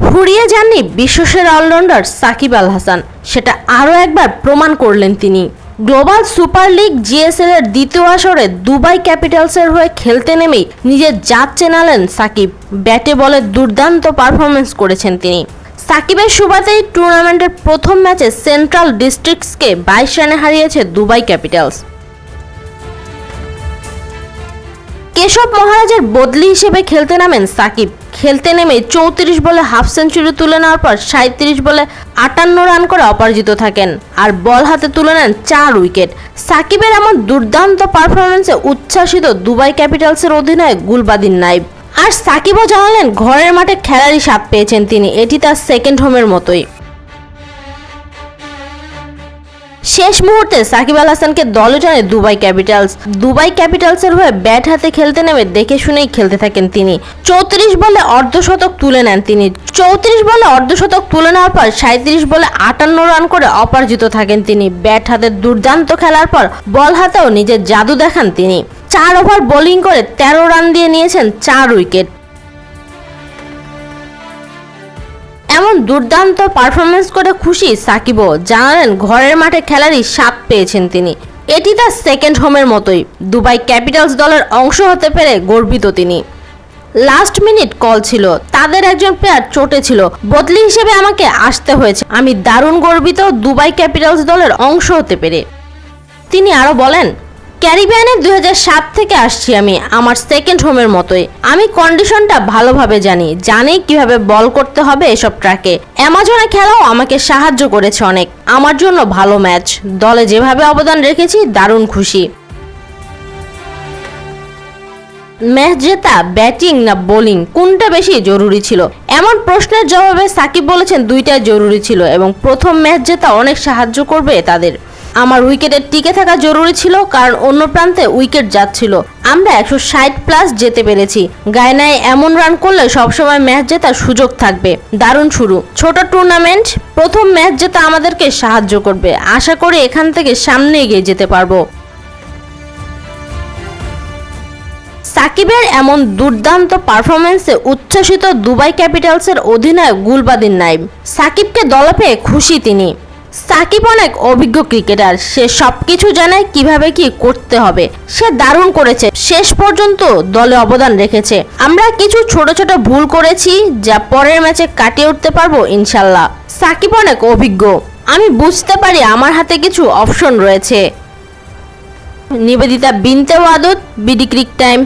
ফুরিয়ে যাননি বিশ্বসের অলরাউন্ডার সাকিব আল হাসান। সেটা আরও একবার প্রমাণ করলেন তিনি। গ্লোবাল সুপার লিগ জিএসএল এর দ্বিতীয় আসরে দুবাই ক্যাপিটালসের হয়ে খেলতে নেমেই নিজের জাত চেনালেন সাকিব। ব্যাটে বলে দুর্দান্ত পারফরমেন্স করেছেন তিনি। সাকিবের সুবাতেই টুর্নামেন্টের প্রথম ম্যাচে সেন্ট্রাল ডিস্ট্রিক্টসকে বাইশ রানে হারিয়েছে দুবাই ক্যাপিটালস। কেশব মহারাজের বদলি হিসেবে খেলতে নামেন সাকিব। খেলতে নেমে চৌত্রিশ বলে হাফ সেঞ্চুরি তুলে নেওয়ার পর সাঁত্রিশ বলে আটান্ন রান করে অপরাজিত থাকেন আর বল হাতে তুলে নেন চার উইকেট। সাকিবের এমন দুর্দান্ত পারফরমেন্সে উচ্ছ্বাসিত দুবাই ক্যাপিটালসের অধিনায়ক গুলবাদিন নাইব। আর সাকিবও জানালেন ঘরের মাঠে খেলারই স্বাদ পেয়েছেন তিনি, এটি তার সেকেন্ড হোমের মতোই। শেষ মুহূর্তে সাকিব আল হাসানকে দলে টানে দুবাই ক্যাপিটালস। দুবাই ক্যাপিটালসের হয়ে ব্যাট হাতে খেলতে নেমে দেখে শুনেই খেলতে থাকেন তিনি। চৌত্রিশ বলে অর্ধশতক তুলে নেন তিনি। চৌত্রিশ বলে অর্ধশতক তুলে নেওয়ার পর সাঁত্রিশ বলে আটান্ন রান করে অপরাজিত থাকেন তিনি। ব্যাট হাতে দুর্দান্ত খেলার পর বল হাতেও নিজের জাদু দেখান তিনি। চার ওভার বোলিং করে তেরো রান দিয়ে নিয়েছেন চার উইকেট। এমন দুর্দান্ত পারফরমেন্স করে খুশি সাকিবও। জানালেন, ঘরের মাঠে খেলারই স্বাদ পেয়েছেন তিনি। এটি তার সেকেন্ড হোমের মতোই। দুবাই ক্যাপিটালস দলের অংশ হতে পেরে গর্বিত তিনি। লাস্ট মিনিট কল ছিল। তাদের একজন প্লেয়ার চোটে ছিল। বদলি হিসেবে আমাকে আসতে হয়েছে। আমি দারুণ গর্বিত দুবাই ক্যাপিটালস দলের অংশ হতে পেরে। তিনি আরও বলেন ক্যারিবিয়ানের দুই থেকে আসছি আমি, আমার সেকেন্ড হোমের মতোই। আমি কন্ডিশনটা ভালোভাবে জানি জানি কীভাবে বল করতে হবে এসব ট্র্যাকে অ্যামাজনে খেলাও আমাকে সাহায্য করেছে অনেক। আমার জন্য ভালো ম্যাচ দলে যেভাবে অবদান রেখেছি, দারুণ খুশি। ম্যাচ জেতা, ব্যাটিং না বোলিং, কোনটা বেশি জরুরি ছিল? এমন প্রশ্নের জবাবে সাকিব বলেছেন দুইটাই জরুরি ছিল এবং প্রথম ম্যাচ জেতা অনেক সাহায্য করবে তাদের। আমার উইকেটের টিকে থাকা জরুরি ছিল কারণ অন্য প্রান্তে উইকেট যাচ্ছিল। আমরা একশো ষাট প্লাস যেতে পেরেছি। গায়নায় এমন রান করলে সবসময় ম্যাচ জেতার সুযোগ থাকবে। দারুণ শুরু। ছোট টুর্নামেন্ট, প্রথম ম্যাচ জেতা আমাদেরকে সাহায্য করবে। আশা করি এখান থেকে সামনে এগিয়ে যেতে পারব। সাকিবের এমন দুর্দান্ত পারফরমেন্সে উচ্ছ্বসিত দুবাই ক্যাপিটালসের অধিনায়ক গুলবাদিন নাইম। সাকিবকে দলে পেয়ে খুশি তিনি। সাকিব অনেক অভিজ্ঞ ক্রিকেটার, সে সব কিছু জানে কীভাবে কি করতে হবে। সে দারুণ করেছে, শেষ পর্যন্ত দলে অবদান রেখেছে। আমরা কিছু ছোট ছোট ভুল করেছি, যা পরের ম্যাচে কাটিয়ে উঠতে পারব ইনশাল্লাহ। সাকিব অনেক অভিজ্ঞ। আমি বুঝতে পারি আমার হাতে কিছু অপশন রয়েছে। Nibedita Binte Wadud BD crick time.